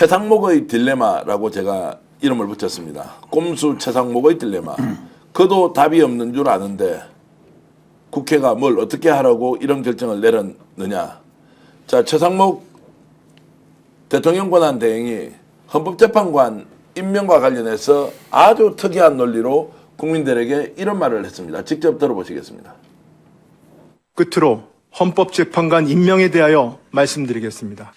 최상목의 딜레마라고 제가 이름을 붙였습니다. 꼼수 최상목의 딜레마. 그도 답이 없는 줄 아는데 국회가 뭘 어떻게 하라고 이런 결정을 내렸느냐. 자, 최상목 대통령 권한 대행이 헌법재판관 임명과 관련해서 아주 특이한 논리로 국민들에게 이런 말을 했습니다. 직접 들어보시겠습니다. 끝으로 헌법재판관 임명에 대하여 말씀드리겠습니다.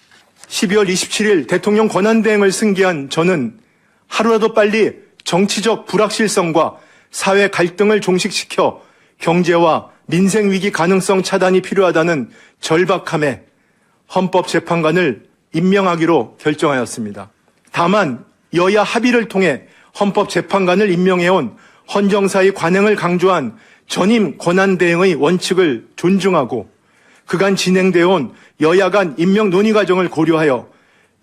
12월 27일 대통령 권한대행을 승계한 저는 하루라도 빨리 정치적 불확실성과 사회 갈등을 종식시켜 경제와 민생 위기 가능성 차단이 필요하다는 절박함에 헌법재판관을 임명하기로 결정하였습니다. 다만 여야 합의를 통해 헌법재판관을 임명해온 헌정사의 관행을 강조한 전임 권한대행의 원칙을 존중하고 그간 진행되어 온 여야 간 임명 논의 과정을 고려하여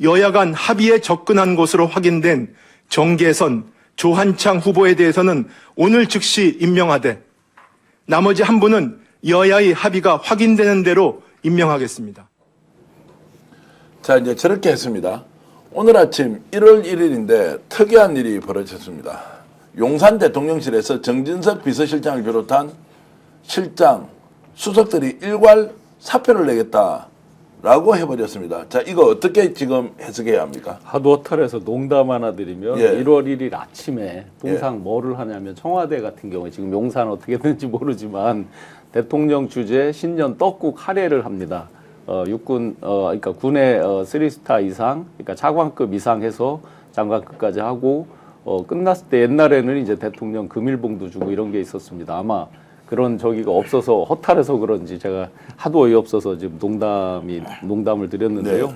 여야 간 합의에 접근한 것으로 확인된 정계선 조한창 후보에 대해서는 오늘 즉시 임명하되 나머지 한 분은 여야의 합의가 확인되는 대로 임명하겠습니다. 자, 이제 저렇게 했습니다. 오늘 아침 1월 1일인데 특이한 일이 벌어졌습니다. 용산 대통령실에서 정진석 비서실장을 비롯한 실장, 수석들이 일괄 사표를 내겠다라고 해버렸습니다. 자, 이거 어떻게 지금 해석해야 합니까? 하도 허탈해서 농담 하나 드리면 예. 1월 1일 아침에 통상 뭐를 하냐면 청와대 같은 경우에 지금 용산 어떻게 되는지 모르지만 대통령 주재 신년 떡국 할애를 합니다. 어, 육군 어, 그러니까 군의 어, 3스타 이상, 그러니까 차관급 이상 해서 장관급까지 하고 어, 끝났을 때 옛날에는 이제 대통령 금일봉도 주고 이런 게 있었습니다. 아마 그런 저기가 없어서 허탈해서 그런지 제가 하도 어이없어서 지금 농담이 농담을 드렸는데요. 네.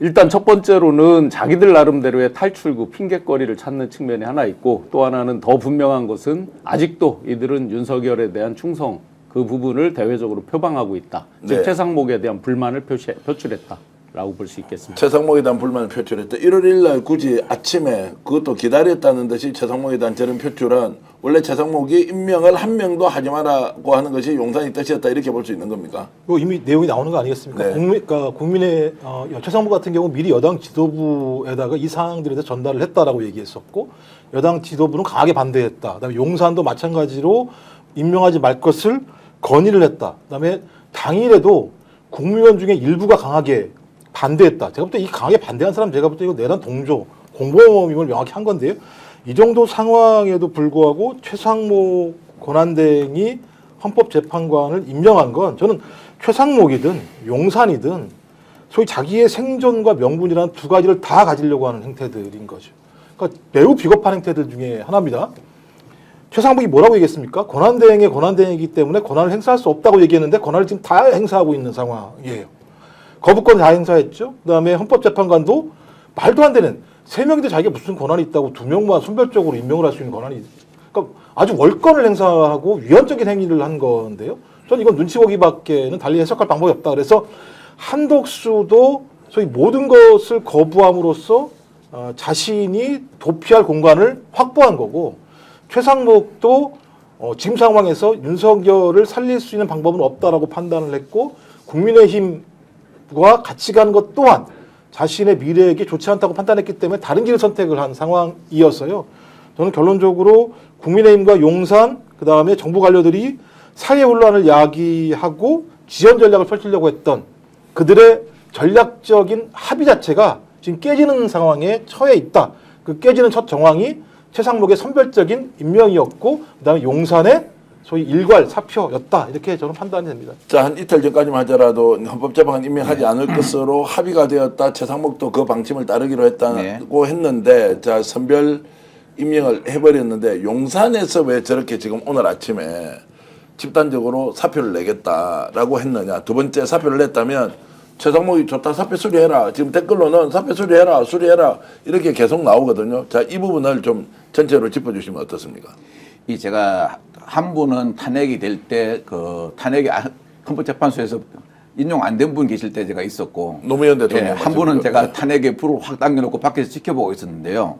일단 첫 번째로는 자기들 나름대로의 탈출구 핑계거리를 찾는 측면이 하나 있고 또 하나는 더 분명한 것은 아직도 이들은 윤석열에 대한 충성 그 부분을 대외적으로 표방하고 있다. 네. 즉 최상목에 대한 불만을 표시, 표출했다 라고 볼 수 있겠습니다. 최상목에 대한 불만을 표출했다. 1월 1일 날 굳이 아침에 그것도 기다렸다는 듯이 최상목에 대한 저런 표출은 원래 최상목이 임명을 한 명도 하지 말라고 하는 것이 용산의 뜻이었다 이렇게 볼 수 있는 겁니까? 이거 이미 내용이 나오는 거 아니겠습니까? 네. 국민, 그러니까 국민의 어, 최상무 같은 경우 미리 여당 지도부에다가 이 사항들에 대해서 전달을 했다라고 얘기했었고 여당 지도부는 강하게 반대했다. 그다음에 용산도 마찬가지로 임명하지 말 것을 건의를 했다. 그다음에 당일에도 국민의원 중에 일부가 강하게 반대했다. 제가 볼 때 이 강하게 반대한 사람 제가 볼 때 이거 내란 동조 공범임을 명확히 한 건데요. 이 정도 상황에도 불구하고 최상목 권한대행이 헌법재판관을 임명한 건 저는 최상목이든 용산이든 소위 자기의 생존과 명분이라는 두 가지를 다 가지려고 하는 행태들인 거죠. 그러니까 매우 비겁한 행태들 중에 하나입니다. 최상목이 뭐라고 얘기했습니까? 권한대행의 권한대행이기 때문에 권한을 행사할 수 없다고 얘기했는데 권한을 지금 다 행사하고 있는 상황이에요. 거부권 다 행사했죠. 그다음에 헌법재판관도 말도 안 되는 세 명인데 자기가 무슨 권한이 있다고 두 명만 순별적으로 임명을 할 수 있는 권한이 그러니까 아주 월권을 행사하고 위헌적인 행위를 한 건데요. 전 이건 눈치 보기밖에는 달리 해석할 방법이 없다. 그래서 한덕수도 소위 모든 것을 거부함으로써 어, 자신이 도피할 공간을 확보한 거고 최상목도 어, 지금 상황에서 윤석열을 살릴 수 있는 방법은 없다라고 판단을 했고 국민의힘 과 같이 가는 것 또한 자신의 미래에게 좋지 않다고 판단했기 때문에 다른 길을 선택을 한 상황이어서요. 저는 결론적으로 국민의힘과 용산 그 다음에 정부 관료들이 사회 혼란을 야기하고 지연 전략을 펼치려고 했던 그들의 전략적인 합의 자체가 지금 깨지는 상황에 처해 있다. 그 깨지는 첫 정황이 최상목의 선별적인 임명이었고 그다음에 용산의 소위 일괄 사표였다 이렇게 저는 판단이 됩니다. 자, 한 이틀 전까지만 하더라도 헌법재판관 임명하지 않을 것으로 합의가 되었다. 최상목도 그 방침을 따르기로 했다고 했는데, 자, 선별 임명을 해버렸는데, 용산에서 왜 저렇게 지금 오늘 아침에 집단적으로 사표를 내겠다라고 했느냐. 두 번째 사표를 냈다면, 최상목이 좋다, 사표 수리해라. 지금 댓글로는 사표 수리해라, 수리해라. 이렇게 계속 나오거든요. 자, 이 부분을 좀 전체로 짚어주시면 어떻습니까? 이 제가 한 분은 탄핵이 될 때 그 탄핵이 아- 헌법재판소에서 인용 안 된 분 계실 때 제가 있었고 노무현 대통령 예, 한 분은. 제가 네. 탄핵에 불을 확 당겨놓고 밖에서 지켜보고 있었는데요.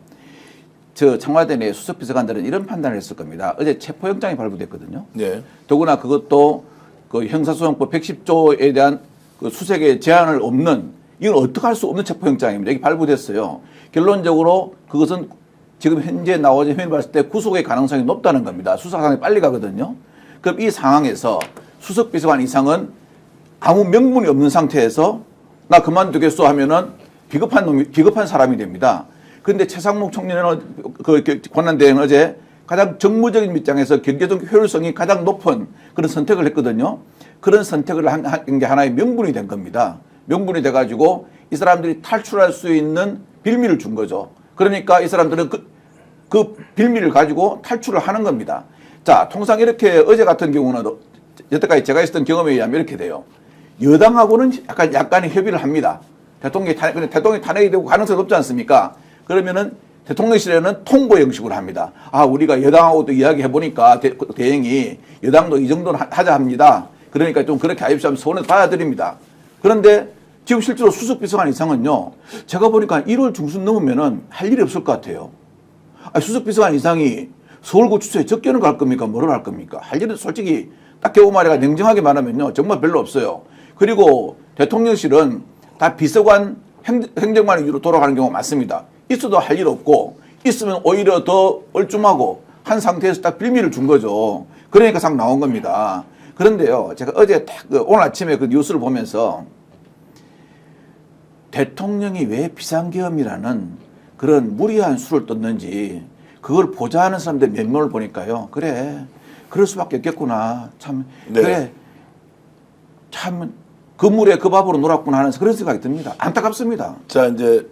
저 청와대 내 수석 비서관들은 이런 판단을 했을 겁니다. 어제 체포영장이 발부됐거든요. 네. 더구나 그것도 그 형사소송법 110조에 대한 그 수색의 제한을 없는 이건 어떻게 할 수 없는 체포영장입니다. 이게 발부됐어요. 결론적으로 그것은 지금 현재 나오는 혐의 봤을 때 구속의 가능성이 높다는 겁니다. 수사상이 빨리 가거든요. 그럼 이 상황에서 수석비서관 이상은 아무 명분이 없는 상태에서 나 그만두겠소 하면은 비겁한 놈이 비겁한 사람이 됩니다. 그런데 최상목 총리는 그, 그 권한대행은 어제 가장 정무적인 입장에서 경제적 효율성이 가장 높은 그런 선택을 했거든요. 그런 선택을 한 게 하나의 명분이 된 겁니다. 명분이 돼가지고 이 사람들이 탈출할 수 있는 빌미를 준 거죠. 그러니까 이 사람들은 그, 그 빌미를 가지고 탈출을 하는 겁니다. 자, 통상 이렇게 어제 같은 경우는 여태까지 제가 있었던 경험에 의하면 이렇게 돼요. 여당하고는 약간 약간의 협의를 합니다. 대통령이 탄핵, 대통령이 탄핵이 되고 가능성이 높지 않습니까? 그러면은 대통령실에는 통보 형식으로 합니다. 아, 우리가 여당하고도 이야기해 보니까 대, 대행이 여당도 이 정도는 하- 하자 합니다. 그러니까 좀 그렇게 하십시오 하면 손에 받아들입니다. 그런데 지금 실제로 수석비서관 이상은요, 제가 보니까 1월 중순 넘으면은 할 일이 없을 것 같아요. 아, 수석비서관 이상이 서울구치소에 적견을 갈 겁니까? 뭐를 할 겁니까? 할 일은 솔직히 딱 겨우 말해가 냉정하게 말하면요. 정말 별로 없어요. 그리고 대통령실은 다 비서관 행, 행정관 위주로 돌아가는 경우가 많습니다. 있어도 할 일 없고 있으면 오히려 더 얼중하고 한 상태에서 딱 빌미를 준 거죠. 그러니까 상 나온 겁니다. 그런데요. 제가 어제 딱그 오늘 아침에 그 뉴스를 보면서 대통령이 왜 비상계엄이라는 그런 무리한 수를 떴는지 그걸 보좌하는 사람들 면면을 보니까요. 그래. 그럴 수밖에 없겠구나. 참. 네. 그래. 참. 그 물에 그 밥으로 놀았구나 하는 그런 생각이 듭니다. 안타깝습니다. 자 이제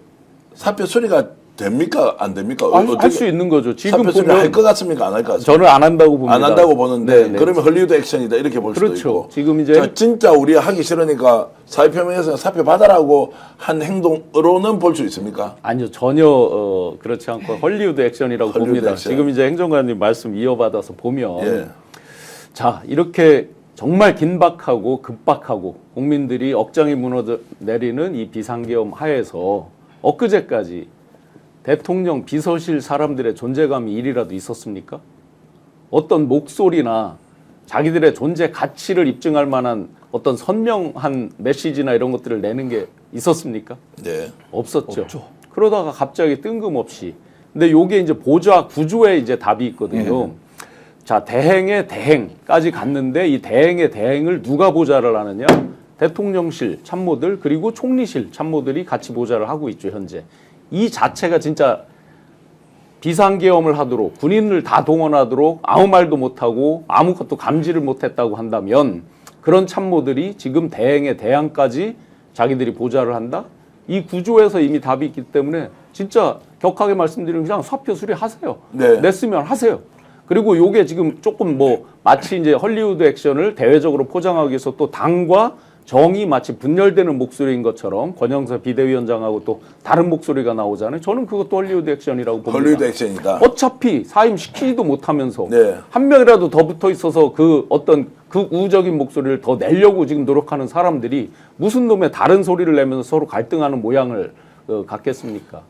사표 처리가 됩니까 안 됩니까? 할 수 있는 거죠. 지금 보면 할것 같습니까 안 할 것 같습니까? 저는 안 한다고 봅니다. 안 한다고 보는데 네, 네. 그러면 헐리우드 액션이다 이렇게 볼 수도 그렇죠. 있고 지금 이제- 자, 진짜 우리 하기 싫으니까 사회표명에서 사표 받아라고 한 행동으로는 볼 수 있습니까? 아니요 전혀 어, 그렇지 않고 헐리우드 액션이라고 헐리우드 봅니다. 액션. 지금 이제 행정관님 말씀 이어받아서 보면 예. 자 이렇게 정말 긴박하고 급박하고 국민들이 억장이 무너져 내리는 이 비상계엄 하에서 엊그제까지 대통령 비서실 사람들의 존재감이 일이라도 있었습니까? 어떤 목소리나 자기들의 존재 가치를 입증할 만한 어떤 선명한 메시지나 이런 것들을 내는 게 있었습니까? 네. 없었죠. 그러다가 갑자기 뜬금없이. 근데 요게 이제 보좌 구조에 이제 답이 있거든요. 자, 대행의 대행까지 갔는데 이 대행의 대행을 누가 보좌를 하느냐? 대통령실 참모들 그리고 총리실 참모들이 같이 보좌를 하고 있죠, 현재. 이 자체가 진짜 비상계엄을 하도록 군인을 다 동원하도록 아무 말도 못하고 아무것도 감지를 못했다고 한다면 그런 참모들이 지금 대행의 대항까지 자기들이 보좌를 한다? 이 구조에서 이미 답이 있기 때문에 진짜 격하게 말씀드리면 그냥 사표 수리하세요. 네. 냈으면 하세요. 그리고 요게 지금 조금 뭐 마치 이제 헐리우드 액션을 대외적으로 포장하기 위해서 또 당과 정이 마치 분열되는 목소리인 것처럼 권영세 비대위원장하고 또 다른 목소리가 나오잖아요. 저는 그것도 헐리우드 액션이라고 봅니다. 헐리우드 액션이다. 어차피 사임 시키지도 못하면서 네. 한 명이라도 더 붙어 있어서 그 어떤 그 우적인 목소리를 더 내려고 지금 노력하는 사람들이 무슨 놈의 다른 소리를 내면서 서로 갈등하는 모양을 어, 갖겠습니까?